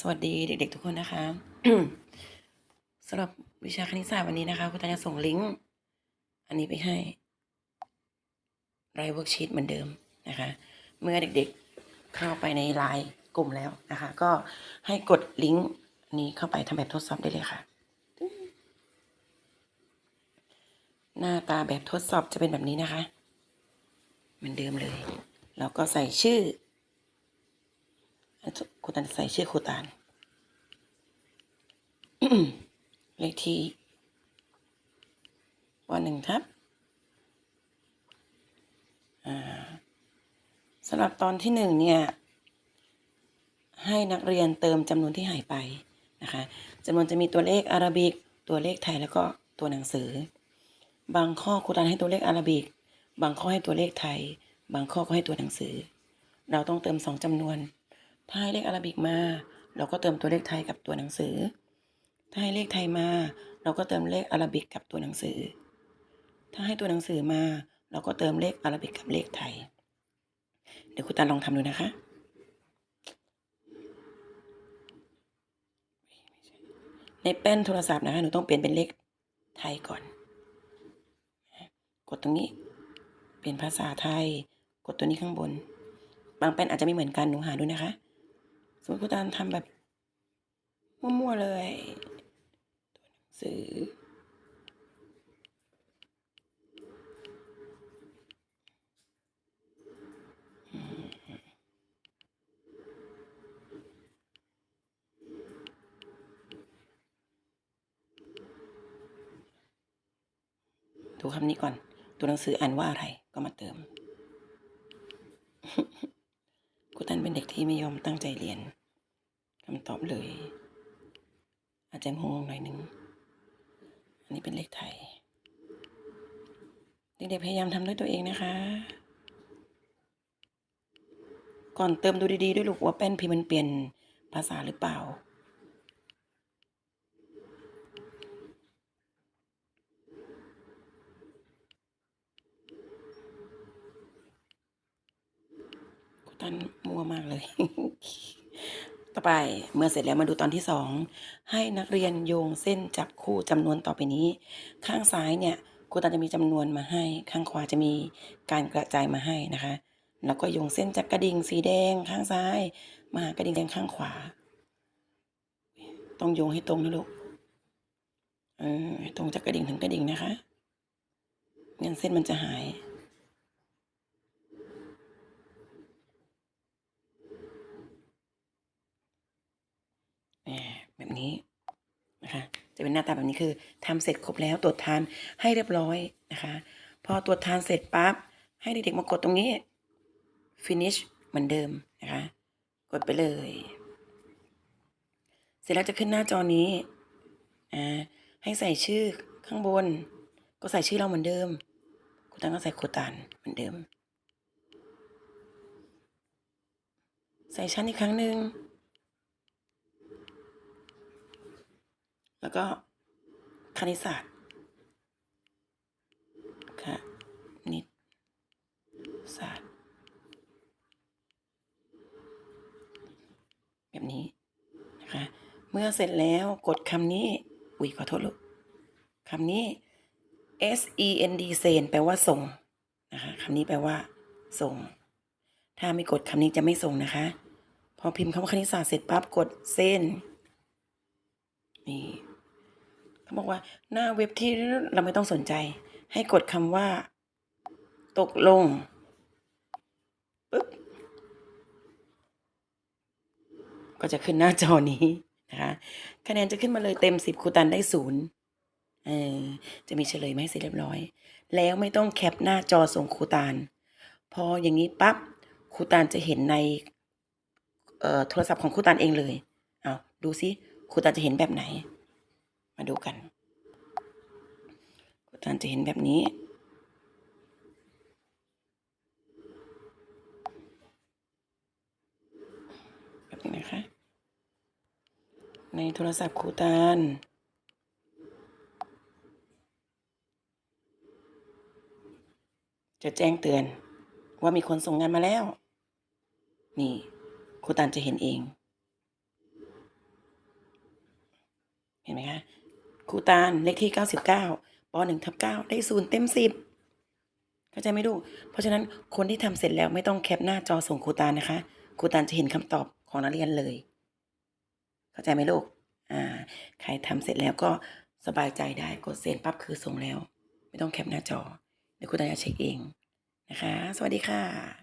สวัสดีเด็กๆทุกคนนะคะสำหรับวิชาคณิตศาสตร์วันนี้นะคะคุณตาจะส่งลิงก์อันนี้ไปให้รายเวิร์กชีตเหมือนเดิมนะคะ เมื่อเด็กๆเข้าไปในไลน์กลุ่มแล้วนะคะ ก็ให้กดลิงก์นี้เข้าไปทำแบบทดสอบได้เลยค่ะ หน้าตาแบบทดสอบจะเป็นแบบนี้นะคะ เหมือนเดิมเลย แล้วก็ใส่ชื่อ ครูตานใส่ชื่อครูตานเลขที่วันหนึ่งทับอ่าสำหรับตอนที่หนึ่งเนี่ย ให้นักเรียนเติมจำนวนที่หายไปนะคะจำนวนจะมีตัวเลขอารบิก ตัวเลขไทยแล้วก็ตัวหนังสือ บางข้อครูตานให้ตัวเลขอารบิก บางข้อให้ตัวเลขไทย บางข้อก็ให้ตัวหนังสือ เราต้องเติมสองจำนวน ถ้าให้เลขอาราบิกมา เราก็เติมตัวเลขไทยกับตัวหนังสือ ถ้าให้เลขไทยมา เราก็เติมเลขอาราบิกกับตัวหนังสือ ถ้าให้ตัวหนังสือมา เราก็เติมเลขอาราบิกกับเลขไทย เดี๋ยวคุณตาลองทำดูนะคะในแป้นโทรศัพท์นะคะหนูต้องเปลี่ยนเป็นเลขไทยก่อน กดตรงนี้ เปลี่ยนภาษาไทย กดตัวนี้ข้างบน บางแป้นอาจจะไม่เหมือนกันหนูหาดูนะคะ สมมติคุณตาลทำแบบ มั่วๆเลย ตัวหนังสือ ดูคำนี้ก่อน ตัวหนังสืออ่านว่าอะไรก็มาเติม ครูตันเป็นเด็กที่ไม่ยอมตั้งใจเรียนคำตอบเลย อาจจะงงหน่อยนึง อันนี้เป็นเลขไทย เด็กๆพยายามทำด้วยตัวเองนะคะ ก่อนเติมดูดีๆด้วยลูกว่าแป้นพิมพ์มันเปลี่ยนภาษาหรือเปล่า ตันมัวมากเลย ต่อไปเมื่อเสร็จแล้วมาดูตอนที่สองให้นักเรียนโยงเส้นจับคู่จำนวนต่อไปนี้ ข้างซ้ายเนี่ยครูตันจะมีจำนวนมาให้ ข้างขวาจะมีการกระจายมาให้นะคะ แล้วก็โยงเส้นจากกระดิ่งสีแดงข้างซ้าย มาหากระดิ่งแดงข้างขวา ต้องโยงให้ตรงนะลูกเออให้ตรงจากกระดิ่งถึงกระดิ่งนะคะงั้นเส้นมันจะหาย แหมแบบนี้นะคะ จะ เป็นหน้าตาแบบนี้คือทำเสร็จครบแล้วตรวจทานให้เรียบร้อยนะคะ พอตรวจทานเสร็จปั๊บให้เด็กๆมากดตรงนี้ finish เหมือนเดิมนะคะ กดไปเลย เสร็จแล้วจะขึ้นหน้าจอนี้อ่าให้ใส่ชื่อข้างบน ก็ใส่ชื่อเราเหมือนเดิมครูตันก็ใส่ครูตันเหมือนเดิม ใส่ชั้นอีกครั้งหนึ่ง แล้วก็คณิตศาสตร์ค่ะนิตศาสตร์ แบบนี้นะคะ เมื่อเสร็จแล้วกดคำนี้ อุ้ยขอโทษลูกคำนี้ S E N D S E N แปลว่าส่งนะคะคำนี้แปลว่า ส่ง ถ้าไม่กดคำนี้จะไม่ส่งนะคะ พอพิมพ์คำว่าคณิตศาสตร์เสร็จปั๊บกดเส้นนี่ เขาบอกว่าหน้าเว็บที่เราไม่ต้องสนใจ ให้กดคำว่า ตกลงปึ๊บก็จะขึ้นหน้าจอนี้นะคะคะแนนจะขึ้นมาเลยเต็มสิบครูตันได้ศูนย์เออจะมีเฉลยมาให้เสร็จเรียบร้อย แล้วไม่ต้องแคปหน้าจอส่งครูตานพออย่างนี้ปั๊บครูตานจะเห็นในเอ่อโทรศัพท์ของครูตานเองเลย เอาดูซิครูตานจะเห็นแบบไหน มาดูกันครูตานจะเห็นแบบนี้ แบบนี้นะคะ ในโทรศัพท์ครูตานจะแจ้งเตือนว่ามีคนส่งงานมาแล้ว นี่ครูตานจะเห็นเอง เห็นไหมคะ ครูตาลเลขที่ 99ป1ทับ9ได้ศูนย์เต็มสิบเข้าใจไหมลูก เพราะฉะนั้นคนที่ทำเสร็จแล้วไม่ต้องแคปหน้าจอส่งครูตาลนะคะครูตาลจะเห็นคำตอบของนักเรียนเลย เข้าใจไหมลูกอ่าใครทำเสร็จแล้วก็สบายใจได้กดเซ็นปั๊บคือส่งแล้ว ไม่ต้องแคปหน้าจอเดี๋ยวครูตาลจะเช็คเองนะคะ สวัสดีค่ะ